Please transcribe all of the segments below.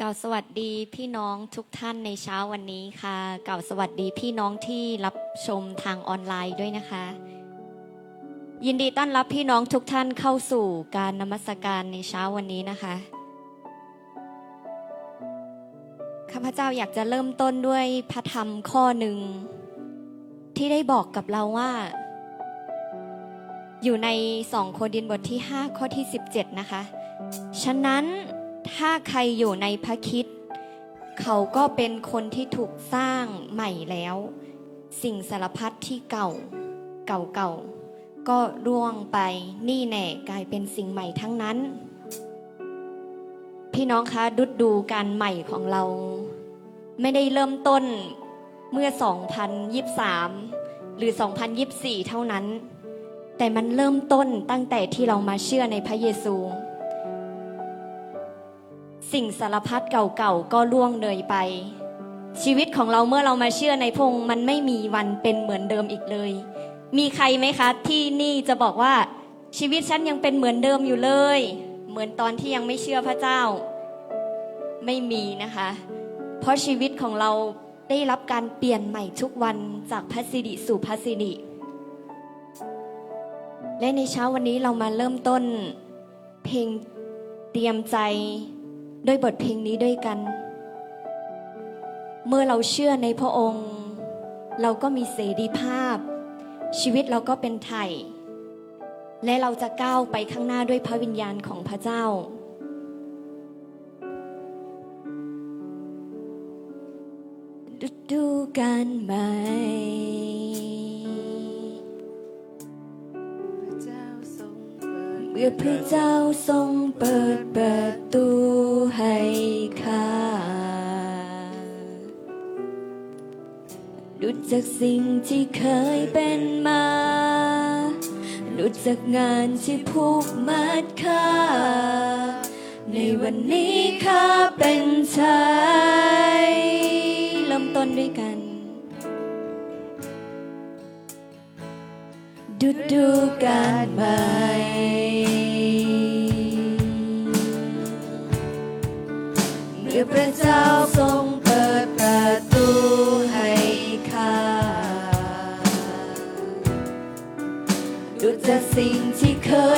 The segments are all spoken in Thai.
กล่าวสวัสดีพี่น้องทุกท่านในเช้าวันนี้ค่ะกล่าวสวัสดีพี่น้องที่รับชมทางออนไลน์ด้วยนะคะ ยินดีต้อนรับพี่น้องทุกท่านเข้าสู่การนมัสการในเช้าวันนี้นะคะข้าพเจ้าอยากจะเริ่มต้นด้วยพระธรรมข้อหนึ่ง ที่ได้บอกกับเราว่า อยู่ในสองโคดินบทที่ 5 ข้อที่ 17 นะคะ ฉะนั้น ถ้าใครอยู่ในพระคิด เขาก็เป็นคนที่ถูกสร้างใหม่แล้ว สิ่งสารพัดที่เก่า เก่าเก่าๆก็ร่วงไปนี่แน่กลายเป็นสิ่งใหม่ทั้งนั้น พี่น้องคะดุดดูการใหม่ของเรา ไม่ได้เริ่มต้นเมื่อ 2023 หรือ 2024 เท่านั้น แต่มันเริ่มต้นตั้งแต่ที่เรามาเชื่อในพระเยซู สิ่งสารพัดเก่าๆก็ล่วงเลยไป ชีวิตของเราเมื่อเรามาเชื่อในพงค์มันไม่มีวันเป็นเหมือนเดิมอีกเลย มีใครไหมคะ ที่นี่จะบอกว่าชีวิตฉันยังเป็นเหมือนเดิมอยู่เลย เหมือนตอนที่ยังไม่เชื่อพระเจ้า ไม่มีนะคะ เพราะชีวิตของเราได้รับการเปลี่ยนใหม่ทุกวันจากพัสดิสู่พัสดิและในเช้าวันนี้เรามาเริ่มต้น เพลงเตรียมใจ ด้วยบทเพลงนี้ด้วยกัน เมื่อเราเชื่อในพระองค์ เราก็มีเสรีภาพ ชีวิตเราก็เป็นไทย และเราจะก้าวไปข้างหน้าด้วยพระวิญญาณของพระเจ้าดูดูกันไหม เมื่อพระเจ้าทรงเปิดประตูให้ข้าดุดจากสิ่งที่เคยเป็นมาดุดจากงานที่ผูกมัดข้าในวันนี้ข้าเป็นชายเริ่มต้นด้วยกัน ดูดูการใหม่ เจ้าทรงเปิดประตูให้ข้าดูจากสิ่งที่เคย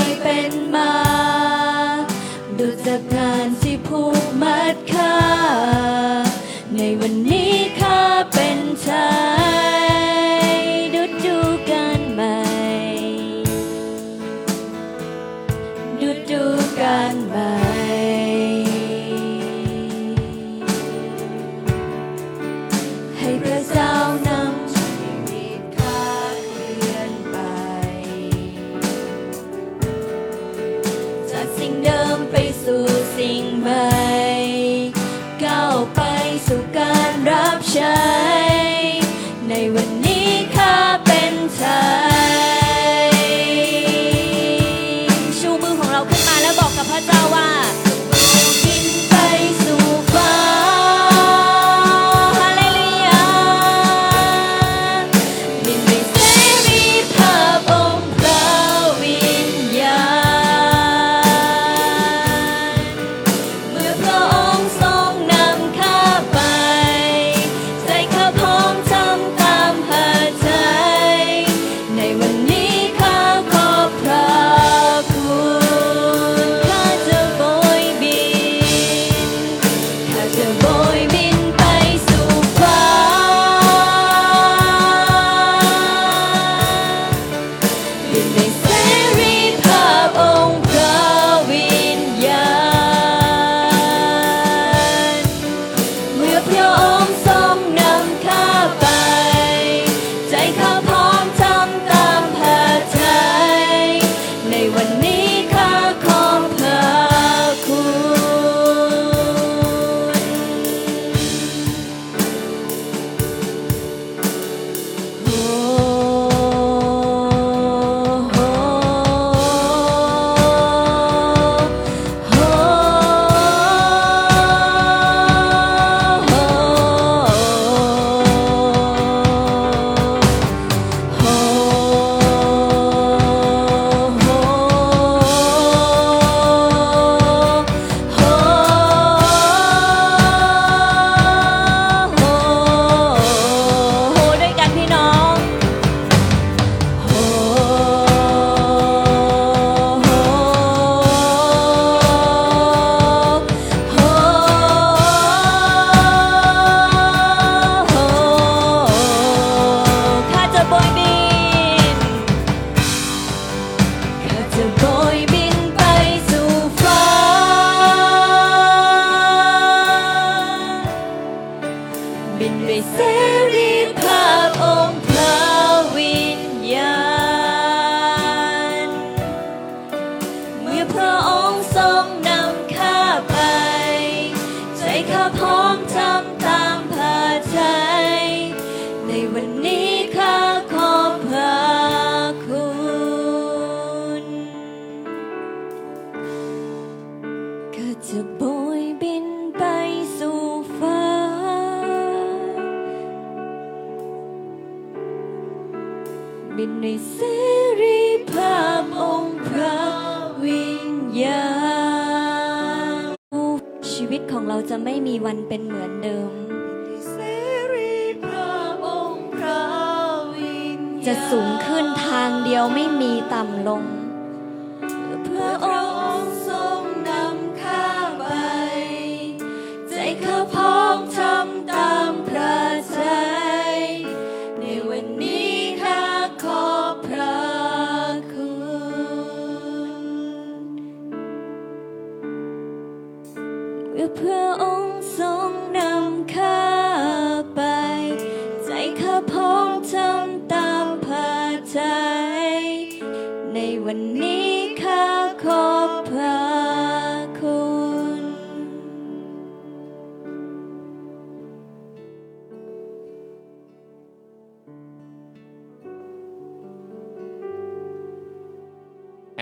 ให้ ชีวิตของเราจะไม่มีวันเป็นเหมือนเดิม จะสูงขึ้นทางเดียวไม่มีต่ำลง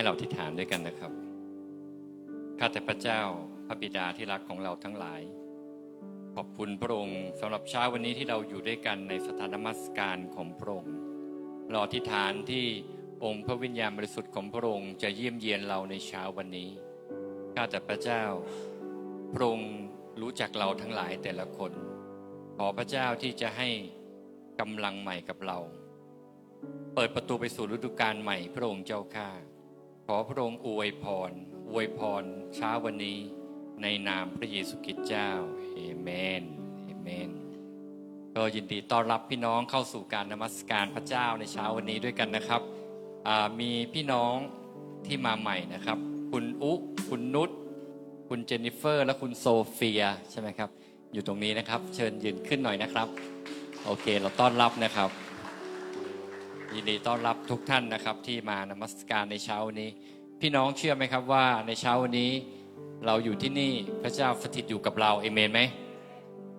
เราอธิษฐานด้วยกันนะครับ ข้าแต่พระเจ้าพระบิดาที่รักของเราทั้งหลาย ขอบคุณพระองค์สำหรับเช้าวันนี้ที่เราอยู่ด้วยกันในสถานมัสการของพระองค์เราอธิษฐานที่องค์พระวิญญาณบริสุทธิ์ของพระองค์จะเยี่ยมเยียนเราในเช้าวันนี้ ข้าแต่พระเจ้าพระองค์รู้จักเราทั้งหลายแต่ละคน ขอพระเจ้าที่จะให้กำลังใหม่กับเรา เปิดประตูไปสู่ฤดูกาลใหม่พระองค์เจ้าข้า ขอพระองค์อวยพร อวยพรเช้าวันนี้ ในนามพระเยซูคริสต์เจ้าเอเมนเอเมน ก็ยินดีต้อนรับพี่น้องเข้าสู่การนมัสการพระเจ้าในเช้าวันนี้ด้วยกันนะครับ มีพี่น้องที่มาใหม่นะครับ คุณอุคุณนุช คุณเจนนิเฟอร์ และคุณโซเฟียใช่ไหมครับ อยู่ตรงนี้นะครับ เชิญยืนขึ้นหน่อยนะครับ โอเค เราต้อนรับนะครับ ยินดีต้อนรับทุกท่านนะครับที่มานมัสการในเช้านี้ พี่น้องเชื่อไหมครับว่าในเช้าวันนี้เราอยู่ที่นี่พระเจ้าสถิตอยู่กับเราเอเมนไหม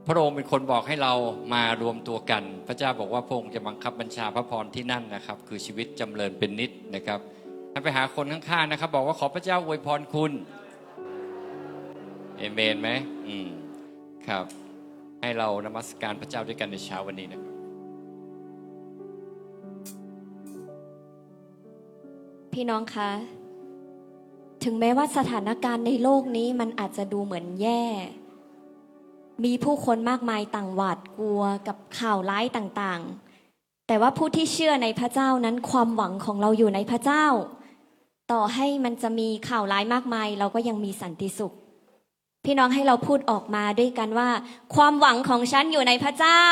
พระองค์เป็นคนบอกให้เรามารวมตัวกัน พระเจ้าบอกว่าพระองค์จะบังคับบัญชาพระพรที่นั่นนะครับ คือชีวิตจำเริญเป็นนิดนะครับให้ไปหาคนข้างๆนะครับ บอกว่าขอพระเจ้าอวยพรคุณเอเมนไหมอืมครับ ให้เรานมัสการพระเจ้าด้วยกันในเช้าวันนี้นะ พี่น้องคะ ถึงแม้ว่าสถานการณ์ในโลกนี้มันอาจจะดูเหมือนแย่ มีผู้คนมากมายต่างหวาดกลัวกับข่าวร้ายต่างๆ แต่ว่าผู้ที่เชื่อในพระเจ้านั้นความหวังของเราอยู่ในพระเจ้า ต่อให้มันจะมีข่าวร้ายมากมาย เราก็ยังมีสันติสุข พี่น้องให้เราพูดออกมาด้วยกันว่า ความหวังของฉันอยู่ในพระเจ้า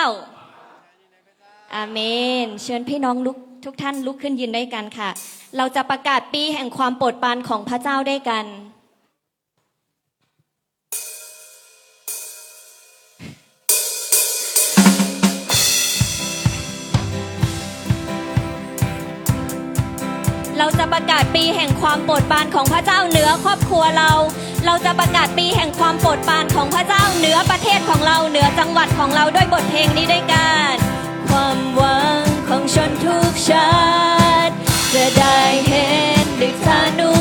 อาเมน เชิญพี่น้องลุก ทุกท่านลุกขึ้นยืนด้วยกันค่ะ เราจะประกาศปีแห่งความโปรดปรานของพระเจ้าด้วยกัน เราจะประกาศปีแห่งความโปรดปรานของพระเจ้าเหนือครอบครัวเรา เราจะประกาศปีแห่งความโปรดปรานของพระเจ้าเหนือประเทศของเราเหนือจังหวัดของเราด้วยบทเพลงนี้ด้วยกัน ความหวัง ของชนทุกชาติ จะได้เห็นดึกสานุ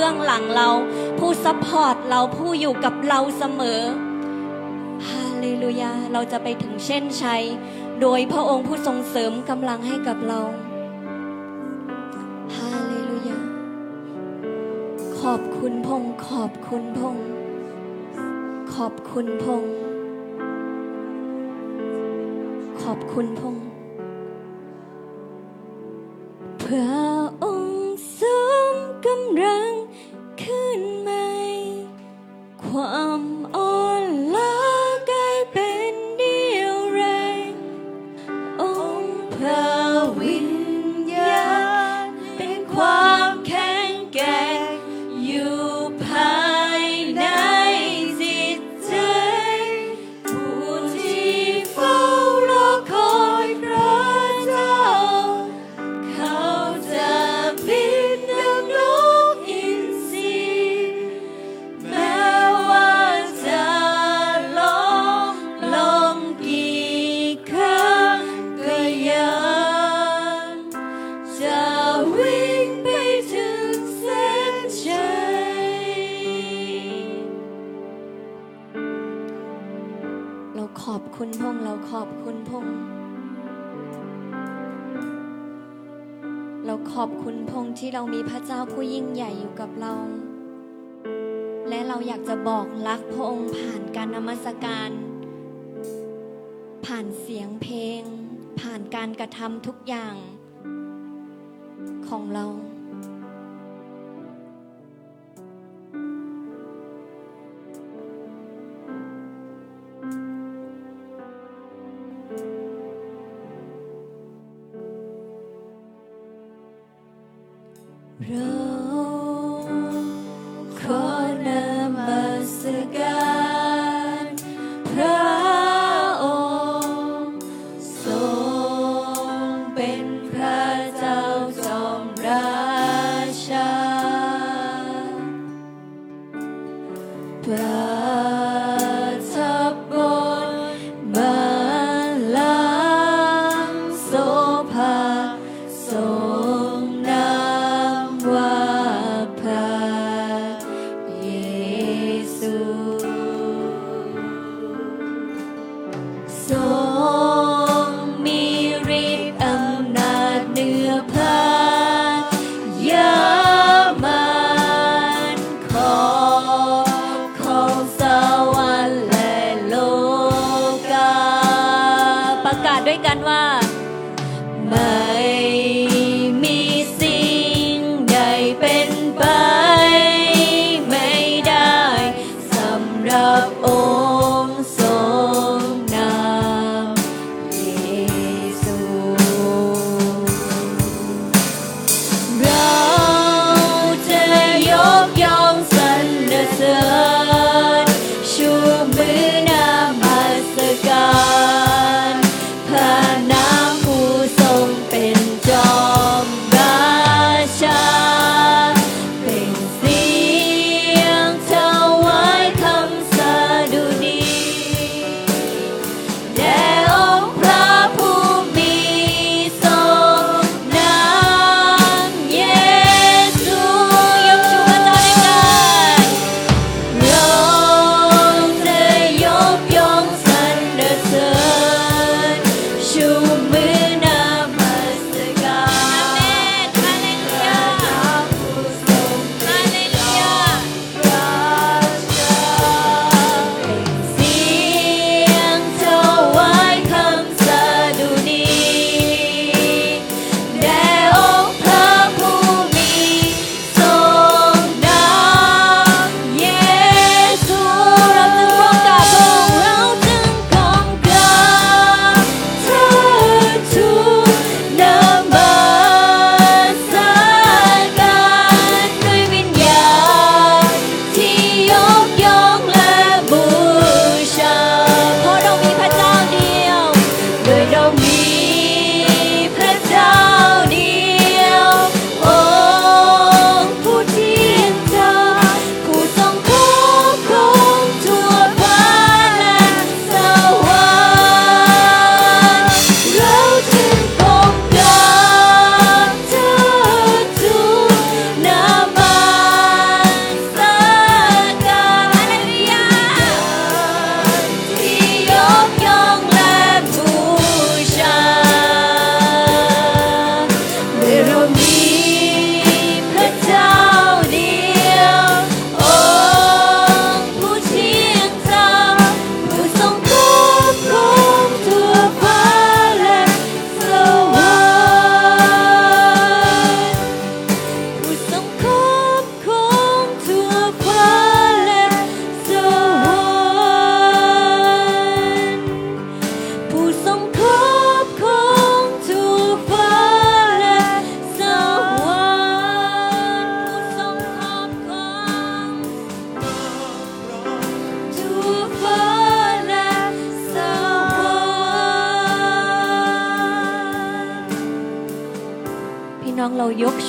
บื้องหลังเรา ผู้ซัพพอร์ตเราผู้อยู่กับเราเสมอฮาเลลูยาเราจะไปถึงเช่นชัย โดยพระองค์ผู้ทรงเสริมกำลังให้กับเราฮาเลลูยาขอบคุณพงขอบคุณพงขอบคุณพงขอบคุณพงเพื่อ ที่เรามีพระเจ้าผู้ยิ่งใหญ่อยู่กับเรา และเราอยากจะบอกรักพระองค์ผ่านการนมัสการ ผ่านเสียงเพลง ผ่านการกระทำทุกอย่างของเรา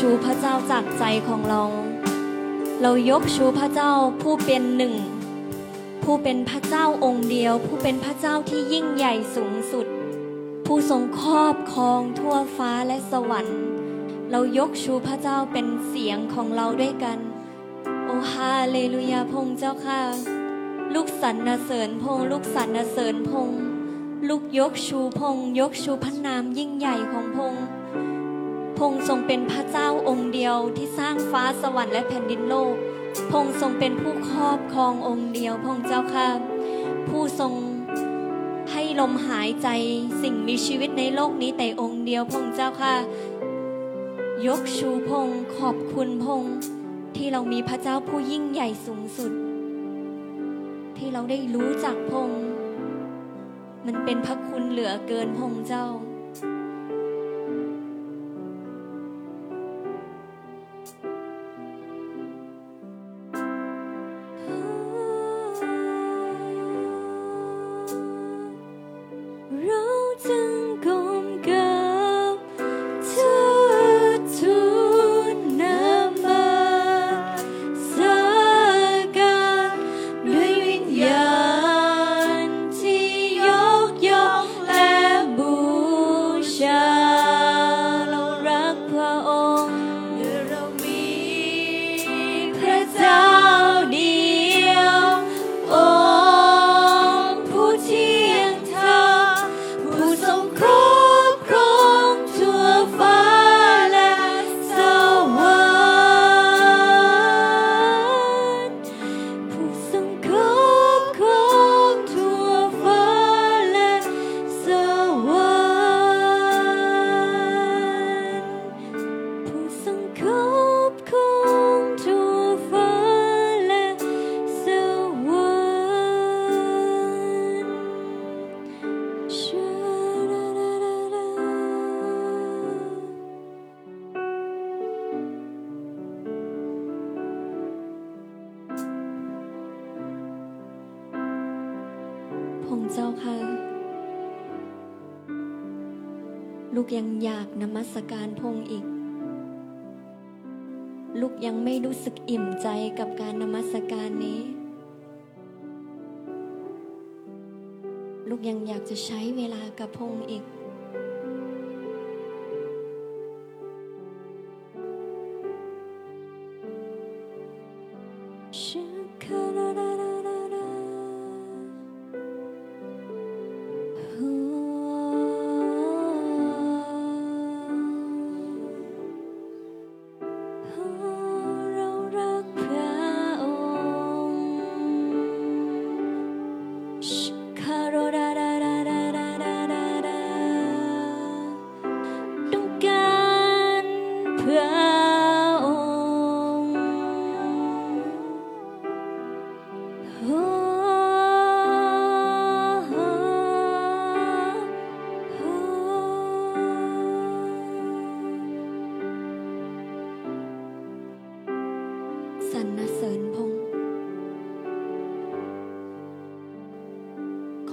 ชูพระเจ้าจากใจของเรา เรายกชูพระเจ้าผู้เป็นหนึ่ง ผู้เป็นพระเจ้าองค์เดียว ผู้เป็นพระเจ้าที่ยิ่งใหญ่สูงสุด ผู้ทรงครอบครองทั่วฟ้าและสวรรค์ เรายกชูพระเจ้าเป็นเสียงของเราด้วยกัน โอฮาเลลูยาพงเจ้าค่ะ ลูกสรรเสริญพงลูกสรรเสริญพงลูกยกชูพงยกชูพระนามยิ่งใหญ่ของพง์ พงค์ทรงเป็นพระเจ้าองค์เดียวที่สร้างฟ้าสวรรค์และแผ่นดินโลก พงค์ทรงเป็นผู้ครอบครององค์เดียวพงค์เจ้าค่ะ ผู้ทรงให้ลมหายใจสิ่งมีชีวิตในโลกนี้แต่องค์เดียวพงค์เจ้าค่ะ ยกชูพงค์ขอบคุณพงค์ที่เรามีพระเจ้าผู้ยิ่งใหญ่สูงสุด ที่เราได้รู้จักพงค์มันเป็นพระคุณเหลือเกินพงค์เจ้า ลูกยังอยากนมัสการพงค์อีก ลูกยังไม่รู้สึกอิ่มใจกับการนมัสการนี้ ลูกยังอยากจะใช้เวลากับพงค์อีก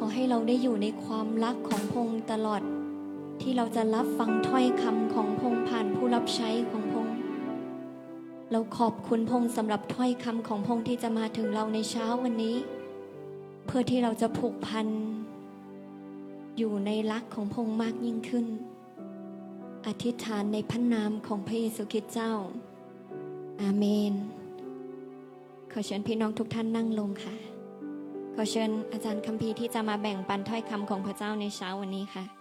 ขอให้เราได้อยู่ในความรักของพงษ์ตลอด ที่เราจะรับฟังถ้อยคำของพงษ์ผ่านผู้รับใช้ของพงษ์เราขอบคุณพงษ์สำหรับถ้อยคำของพงษ์ที่จะมาถึงเราในเช้าวันนี้ เพื่อที่เราจะผูกพัน อยู่ในรักของพงษ์มากยิ่งขึ้น อธิษฐานในพระนามของพระเยซูคริสต์เจ้า อาเมน ขอเชิญพี่น้องทุกท่านนั่งลงค่ะ ขอเชิญอาจารย์คัมภีร์ที่จะมาแบ่งปันถ้อยคำของพระเจ้าในเช้าวันนี้ค่ะ